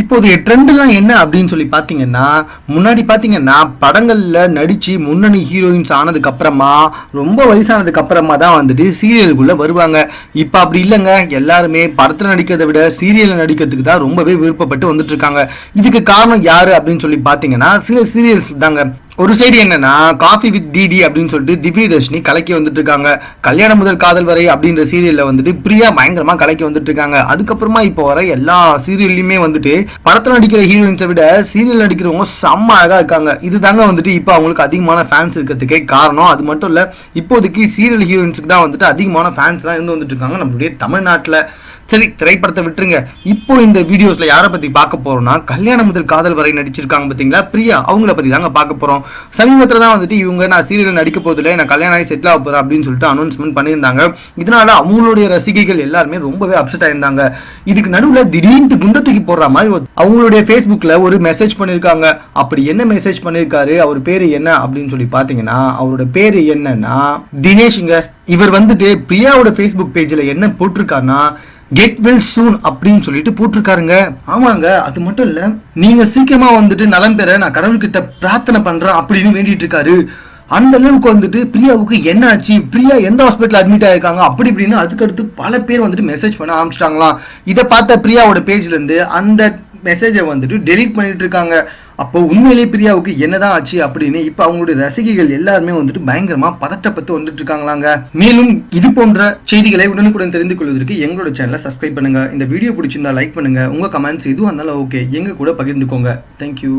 இப்போதைய ட்ரெண்ட்லாம் என்ன அப்படின்னு சொல்லி பார்த்தீங்கன்னா முன்னாடி பார்த்தீங்கன்னா படங்களில் நடித்து முன்னணி ஹீரோயின்ஸ் ஆனதுக்கு அப்புறமா ரொம்ப வயசானதுக்கு அப்புறமா தான் வந்துட்டு சீரியலுக்குள்ளே வருவாங்க. இப்போ அப்படி இல்லைங்க. எல்லாருமே படத்தில் நடிக்கிறதை விட சீரியலில் நடிக்கிறதுக்கு தான் ரொம்பவே விருப்பப்பட்டு வந்துட்டு இருக்காங்க. இதுக்கு காரணம் யாரு அப்படின்னு சொல்லி பார்த்தீங்கன்னா சில சீரியல்ஸ் தாங்க. ஒரு சைடு என்னன்னா காஃபி வித் டிடி அப்படின்னு சொல்லிட்டு திவ்யதர்ஷினி கலக்கி வந்துட்டு இருக்காங்க. கல்யாணம் முதல் காதல் வரை அப்படின்ற சீரியல்ல வந்துட்டு பிரியா பயங்கரமா கலக்கி வந்துட்டு இருக்காங்க. அதுக்கப்புறமா இப்போ வர எல்லா சீரியல்லையுமே வந்துட்டு படத்துல நடிக்கிற ஹீரோயின்ஸை விட சீரியல் நடிக்கிறவங்க செம்ம அழகா இருக்காங்க. இதுதாங்க வந்துட்டு இப்போ அவங்களுக்கு அதிகமான ஃபேன்ஸ் இருக்கிறதுக்கே காரணம். அது மட்டும் இல்ல இப்போதைக்கு சீரியல் ஹீரோயின்ஸுக்கு தான் வந்துட்டு அதிகமான ஃபேன்ஸ் தான் இருந்து வந்துட்டு இருக்காங்க. நம்மளுடைய தமிழ்நாட்டில் சரி திரைப்படத்தை விட்டுருங்க. இப்போ இந்த வீடியோஸ்ல யாரை பத்தி பார்க்க போறோம்னா கல்யாணம் முதல் காதல் வரை நடிச்சிருக்காங்க பாத்தீங்களா பிரியா அவங்கள பத்தி தாங்க பார்க்க போறோம். சமீபத்துல தான் வந்துட்டு இவங்க நான் சீரியல் நடிக்க போதில்லை நான் கல்யாணம் ஆகி செட்டில் ஆக போறேன் அப்படின்னு சொல்லிட்டு அனௌன்ஸ்மெண்ட் பண்ணியிருந்தாங்க. இதனால அவங்களுடைய ரசிகைகள் எல்லாருமே ரொம்பவே அப்செட் ஆயிருந்தாங்க. இதுக்கு நடுவில் திடீர்னு குண்ட தூக்கி போடுற மாதிரி அவங்களுடைய ஃபேஸ்புக்கில் ஒரு மெசேஜ் பண்ணியிருக்காங்க. அப்படி என்ன மெசேஜ் பண்ணியிருக்காரு? அவர் பேர் என்ன? அப்படின்னு சொல்லி பார்த்தீங்கன்னா அவரோட பேர் என்னன்னா தினேஷுங்க. இவர் வந்துட்டு பிரியாவோட ஃபேஸ்புக் பேஜில் என்ன போட்டிருக்காருன்னா கெட் வெல் சூன் அப்படின்னு சொல்லிட்டு போட்டிருக்காருங்க. ஆமாங்க அது மட்டும் இல்ல நீங்க சீக்கிரமா வந்துட்டு நலம் பெற நான் கடவுள்கிட்ட பிரார்த்தனை பண்றேன் அப்படின்னு வேண்டிட்டு இருக்காரு அந்த அளவுக்கு வந்துட்டு பிரியாவுக்கு என்ன ஆச்சு பிரியா எந்த ஹாஸ்பிட்டல் அட்மிட் ஆயிருக்காங்க? அப்படி இப்படின்னு அதுக்கடுத்து பல பேர் வந்துட்டு மெசேஜ் பண்ண ஆரம்பிச்சிட்டாங்களாம். இதை பார்த்த பிரியாவோட பேஜ்ல இருந்து அந்த மெசேஜை வந்துட்டு டெலீட் பண்ணிட்டு இருக்காங்க அப்போ உண்மையிலேயே பிரியாவுக்கு என்னதான் ஆச்சு அப்படின்னு இப்ப அவங்களுடைய ரசிகைகள் எல்லாருமே வந்துட்டு பயங்கரமா பதட்டப்பட்டு வந்துட்டு இருக்காங்களாங்க. மேலும் இது போன்ற செய்திகளை உடனுக்குடன் தெரிந்து கொள்வதற்கு எங்களோட சேனலை சப்ஸ்கிரைப் பண்ணுங்க. இந்த வீடியோ பிடிச்சிருந்தா லைக் பண்ணுங்க. உங்க கமெண்ட்ஸ் எதுவும் இருந்தாலும் ஓகே எங்க கூட பகிர்ந்துக்கோங்க. தேங்க்யூ